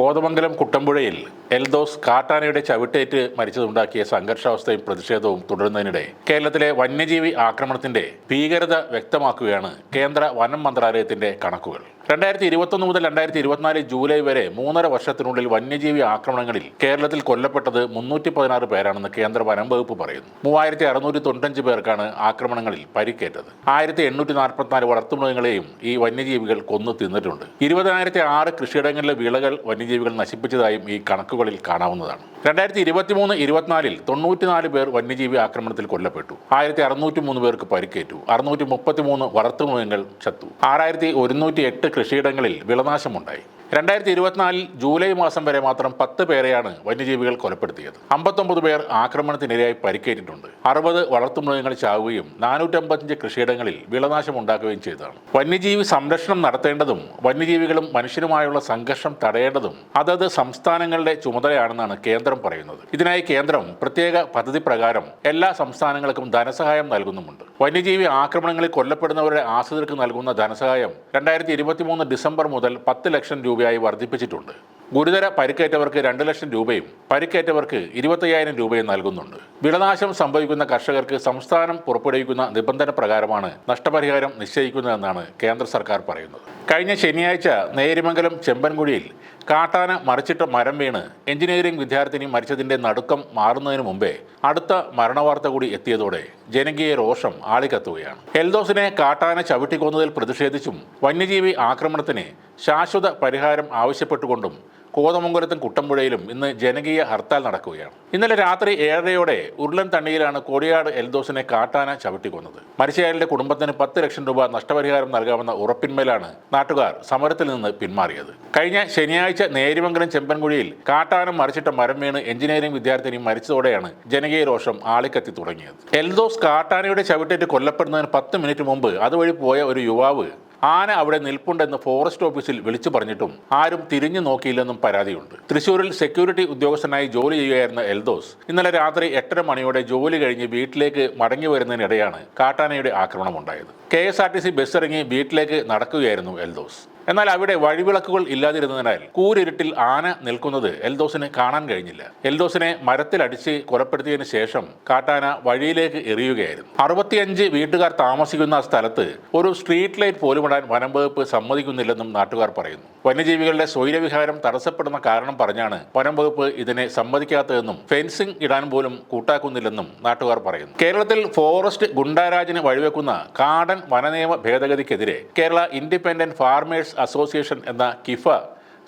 കോതമംഗലം കുട്ടമ്പുഴയിൽ എൽദോസ് കാട്ടാനയുടെ ചവിട്ടേറ്റ് മരിച്ചതുണ്ടാക്കിയ സംഘർഷാവസ്ഥയും പ്രതിഷേധവും തുടരുന്നതിനിടെ കേരളത്തിലെ വന്യജീവി ആക്രമണത്തിന്റെ ഭീകരത വ്യക്തമാക്കുകയാണ് കേന്ദ്ര വനം മന്ത്രാലയത്തിന്റെ കണക്കുകൾ. രണ്ടായിരത്തി ഇരുപത്തൊന്ന് മുതൽ രണ്ടായിരത്തി ഇരുപത്തിനാല് ജൂലൈ വരെ മൂന്നര വർഷത്തിനുള്ളിൽ വന്യജീവി ആക്രമണങ്ങളിൽ കേരളത്തിൽ കൊല്ലപ്പെട്ടത് മുന്നൂറ്റി പതിനാറ് പേരാണെന്ന് കേന്ദ്ര വനം വകുപ്പ് പറയുന്നു. മൂവായിരത്തി അറുന്നൂറ്റി തൊണ്ണൂറ്റഞ്ച് പേർക്കാണ് ആക്രമണങ്ങളിൽ പരിക്കേറ്റത്. ആയിരത്തി എണ്ണൂറ്റി നാൽപ്പത്തിനാല് വളർത്തുമൃഗങ്ങളെയും ഈ വന്യജീവികൾ കൊന്നു തിന്നിട്ടുണ്ട്. ഇരുപതിനായിരത്തി ആറ് കൃഷിയിടങ്ങളിലെ വിളകൾ വന്യജീവികൾ നശിപ്പിച്ചതായും ഈ കണക്കുകളിൽ കാണാവുന്നതാണ്. രണ്ടായിരത്തി ഇരുപത്തിമൂന്ന് ഇരുപത്തിനാലിൽ തൊണ്ണൂറ്റിനാല് പേർ വന്യജീവി ആക്രമണത്തിൽ കൊല്ലപ്പെട്ടു. ആയിരത്തി അറുന്നൂറ്റി മൂന്ന് പേർക്ക് പരിക്കേറ്റു. അറുന്നൂറ്റി മുപ്പത്തി മൂന്ന് വളർത്തുമൃഗങ്ങൾ ചത്തു. ആറായിരത്തി ഒരുന്നൂറ്റി എട്ട് കൃഷിയിടങ്ങളിൽ വിളനാശമുണ്ടായി. രണ്ടായിരത്തി ഇരുപത്തിനാലിൽ ജൂലൈ മാസം വരെ മാത്രം പത്ത് പേരെയാണ് വന്യജീവികൾ കൊലപ്പെടുത്തിയത്. അമ്പത്തൊമ്പത് പേർ ആക്രമണത്തിനിരയായി പരിക്കേറ്റിട്ടുണ്ട്. അറുപത് വളർത്തുമൃഗങ്ങൾ ചാവുകയും നാനൂറ്റമ്പത്തഞ്ച് കൃഷിയിടങ്ങളിൽ വിളനാശം ഉണ്ടാക്കുകയും ചെയ്തതാണ്. വന്യജീവി സംരക്ഷണം നടത്തേണ്ടതും വന്യജീവികളും മനുഷ്യരുമായുള്ള സംഘർഷം തടയേണ്ടതും അതത് സംസ്ഥാനങ്ങളുടെ ചുമതലയാണെന്നാണ് കേന്ദ്രം പറയുന്നത്. ഇതിനായി കേന്ദ്രം പ്രത്യേക പദ്ധതി പ്രകാരം എല്ലാ സംസ്ഥാനങ്ങൾക്കും ധനസഹായം നൽകുന്നുമുണ്ട്. വന്യജീവി ആക്രമണങ്ങളിൽ കൊല്ലപ്പെടുന്നവരുടെ ആശ്രിതർക്ക് നൽകുന്ന ധനസഹായം രണ്ടായിരത്തി ഇരുപത്തിമൂന്ന് ഡിസംബർ മുതൽ പത്ത് ലക്ഷം രൂപയായി വർദ്ധിപ്പിച്ചിട്ടുണ്ട്. ഗുരുതര പരിക്കേറ്റവർക്ക് രണ്ട് ലക്ഷം രൂപയും പരിക്കേറ്റവർക്ക് ഇരുപത്തയ്യായിരം രൂപയും നൽകുന്നുണ്ട്. വിളനാശം സംഭവിക്കുന്ന കർഷകർക്ക് സംസ്ഥാനം പുറപ്പെടുവിക്കുന്ന നിബന്ധന പ്രകാരമാണ് നഷ്ടപരിഹാരം നിശ്ചയിക്കുന്നതെന്നാണ് കേന്ദ്ര സർക്കാർ പറയുന്നത്. കഴിഞ്ഞ ശനിയാഴ്ച നേരിമംഗലം ചെമ്പൻകുഴിയിൽ കാട്ടാന മറിച്ചിട്ട മരം വീണ് എഞ്ചിനീയറിംഗ് വിദ്യാർത്ഥിനി മരിച്ചതിന്റെ നടുക്കം മാറുന്നതിന് മുമ്പേ അടുത്ത മരണവാർത്ത കൂടി എത്തിയതോടെ ജനകീയ രോഷം ആളിക്കത്തുകയാണ്. എൽദോസിനെ കാട്ടാന ചവിട്ടിക്കൊന്നതിൽ പ്രതിഷേധിച്ചും വന്യജീവി ആക്രമണത്തിന് ശാശ്വത പരിഹാരം ആവശ്യപ്പെട്ടുകൊണ്ടും കോതമംഗലത്തും കുട്ടമ്പുഴയിലും ഇന്ന് ജനകീയ ഹർത്താൽ നടക്കുകയാണ്. ഇന്നലെ രാത്രി ഏഴരയോടെ ഉരുളൻ തണ്ണിയിലാണ് കോടിയാട് എൽദോസിനെ കാട്ടാന ചവിട്ടിക്കൊന്നത്. മരിച്ചയാളുടെ കുടുംബത്തിന് പത്ത് ലക്ഷം രൂപ നഷ്ടപരിഹാരം നൽകാമെന്ന ഉറപ്പിന്മേലാണ് നാട്ടുകാർ സമരത്തിൽ നിന്ന് പിന്മാറിയത്. കഴിഞ്ഞ ശനിയാഴ്ച നേരിമംഗലം ചെമ്പൻകുഴിയിൽ കാട്ടാനം മറിച്ചിട്ട മരം വീണ് എഞ്ചിനീയറിംഗ് വിദ്യാർത്ഥിനി മരിച്ചതോടെയാണ് ജനകീയ രോഷം ആളിക്കത്തി തുടങ്ങിയത്. എൽദോസ് കാട്ടാനയുടെ ചവിട്ടേറ്റ് കൊല്ലപ്പെടുന്നതിന് പത്ത് മിനിറ്റ് മുമ്പ് അതുവഴി പോയ ഒരു യുവാവ് ആന അവിടെ നിൽപ്പുണ്ടെന്ന് ഫോറസ്റ്റ് ഓഫീസിൽ വിളിച്ചു പറഞ്ഞിട്ടും ആരും തിരിഞ്ഞു നോക്കിയില്ലെന്നും പരാതിയുണ്ട്. തൃശൂരിൽ സെക്യൂരിറ്റി ഉദ്യോഗസ്ഥനായി ജോലി ചെയ്യുകയായിരുന്ന എൽദോസ് ഇന്നലെ രാത്രി എട്ടര മണിയോടെ ജോലി കഴിഞ്ഞ് വീട്ടിലേക്ക് മടങ്ങി വരുന്നതിനിടെയാണ് കാട്ടാനയുടെ ആക്രമണം ഉണ്ടായത്. K S R T C bus ഇറങ്ങി വീട്ടിലേക്ക് നടക്കുകയായിരുന്നു എൽദോസ്. എന്നാൽ അവിടെ വഴിവിളക്കുകൾ ഇല്ലാതിരുന്നതിനാൽ കൂരിരുട്ടിൽ ആന നിൽക്കുന്നത് എൽദോസിന് കാണാൻ കഴിഞ്ഞില്ല. എൽദോസിനെ മരത്തിലടിച്ച് കൊലപ്പെടുത്തിയതിനു ശേഷം കാട്ടാന വഴിയിലേക്ക് എറിയുകയായിരുന്നു. അറുപത്തിയഞ്ച് വീട്ടുകാർ താമസിക്കുന്ന സ്ഥലത്ത് ഒരു സ്ട്രീറ്റ് ലൈറ്റ് പോലും ഇടാൻ വനം വകുപ്പ് സമ്മതിക്കുന്നില്ലെന്നും നാട്ടുകാർ പറയുന്നു. വന്യജീവികളുടെ സ്വൈരവിഹാരം തടസ്സപ്പെടുന്ന കാരണം പറഞ്ഞാണ് വനം വകുപ്പ് ഇതിനെ സമ്മതിക്കാത്തതെന്നും ഫെൻസിംഗ് ഇടാൻ പോലും കൂട്ടാക്കുന്നില്ലെന്നും നാട്ടുകാർ പറയുന്നു. കേരളത്തിൽ ഫോറസ്റ്റ് ഗുണ്ടാരാജിന് വഴിവെക്കുന്ന കാടൻ വനനിയമ ഭേദഗതിക്കെതിരെ കേരള ഇൻഡിപെൻഡന്റ് ഫാർമേഴ്സ് അസോസിയേഷൻ എന്ന കിഫ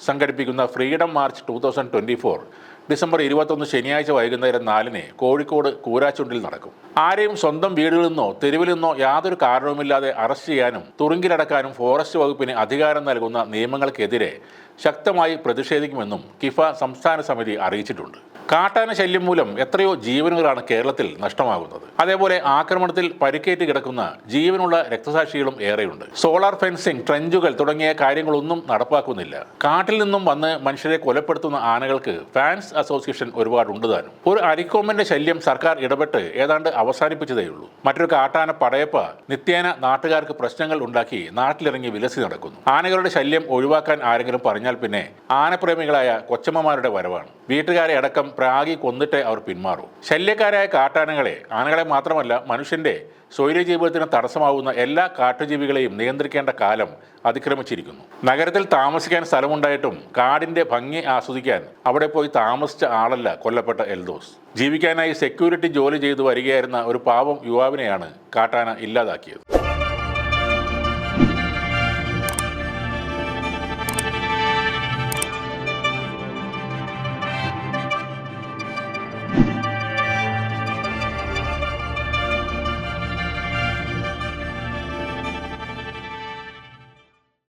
സംഘടിപ്പിക്കുന്ന freedom march two thousand twenty four December ഇരുപത്തൊന്ന് ശനിയാഴ്ച വൈകുന്നേരം നാലിന് കോഴിക്കോട് കൂരാച്ചുണ്ടിൽ നടക്കും. ആരെയും സ്വന്തം വീടുകളിൽ നിന്നോ തെരുവിൽ നിന്നോ യാതൊരു കാരണവുമില്ലാതെ അറസ്റ്റ് ചെയ്യാനും തുറുങ്കിലടക്കാനും ഫോറസ്റ്റ് വകുപ്പിന് അധികാരം നൽകുന്ന നിയമങ്ങൾക്കെതിരെ ശക്തമായി പ്രതിഷേധിക്കുമെന്നും കിഫ സംസ്ഥാന സമിതി അറിയിച്ചിട്ടുണ്ട്. കാട്ടാന ശല്യം മൂലം എത്രയോ ജീവനുകളാണ് കേരളത്തിൽ നഷ്ടമാകുന്നത്. അതേപോലെ ആക്രമണത്തിൽ പരിക്കേറ്റ് കിടക്കുന്ന ജീവനുള്ള രക്തസാക്ഷികളും ഏറെയുണ്ട്. സോളാർ ഫെൻസിംഗ് ട്രെഞ്ചുകൾ തുടങ്ങിയ കാര്യങ്ങളൊന്നും നടപ്പാക്കുന്നില്ല. കാട്ടിൽ നിന്നും വന്ന് മനുഷ്യരെ കൊലപ്പെടുത്തുന്ന ആനകൾക്ക് ഫാൻസ് അസോസിയേഷൻ ഒരുപാടുണ്ട് താനും. ഒരു അരിക്കോമ്പന്റെ ശല്യം സർക്കാർ ഇടപെട്ട് ഏതാണ്ട് അവസാനിപ്പിച്ചതേയുള്ളൂ മറ്റൊരു കാട്ടാന പടയപ്പ നിത്യേന നാട്ടുകാർക്ക് പ്രശ്നങ്ങൾ ഉണ്ടാക്കി നാട്ടിലിറങ്ങി വിലസി നടക്കുന്നു. ആനകളുടെ ശല്യം ഒഴിവാക്കാൻ ആരെങ്കിലും പറഞ്ഞാൽ പിന്നെ ആനപ്രേമികളായ കൊച്ചമ്മമാരുടെ വരവാണ്. വീട്ടുകാരെ അടക്കം പ്രാഗി കൊന്നിട്ടേ അവർ പിന്മാറൂ. ശല്യക്കാരായ കാട്ടാനകളെ ആനകളെ മാത്രമല്ല മനുഷ്യന്റെ സ്വൈര്യജീവിതത്തിന് തടസ്സമാവുന്ന എല്ലാ കാട്ടുജീവികളെയും നിയന്ത്രിക്കേണ്ട കാലം അതിക്രമിച്ചിരിക്കുന്നു. നഗരത്തിൽ താമസിക്കാൻ സ്ഥലമുണ്ടായിട്ടും കാടിന്റെ ഭംഗി ആസ്വദിക്കാൻ അവിടെ പോയി താമസിച്ച ആളല്ല കൊല്ലപ്പെട്ട എൽദോസ്. ജീവിക്കാനായി സെക്യൂരിറ്റി ജോലി ചെയ്തു വരികയായിരുന്ന ഒരു പാവം യുവാവിനെയാണ് കാട്ടാന ഇല്ലാതാക്കിയത്.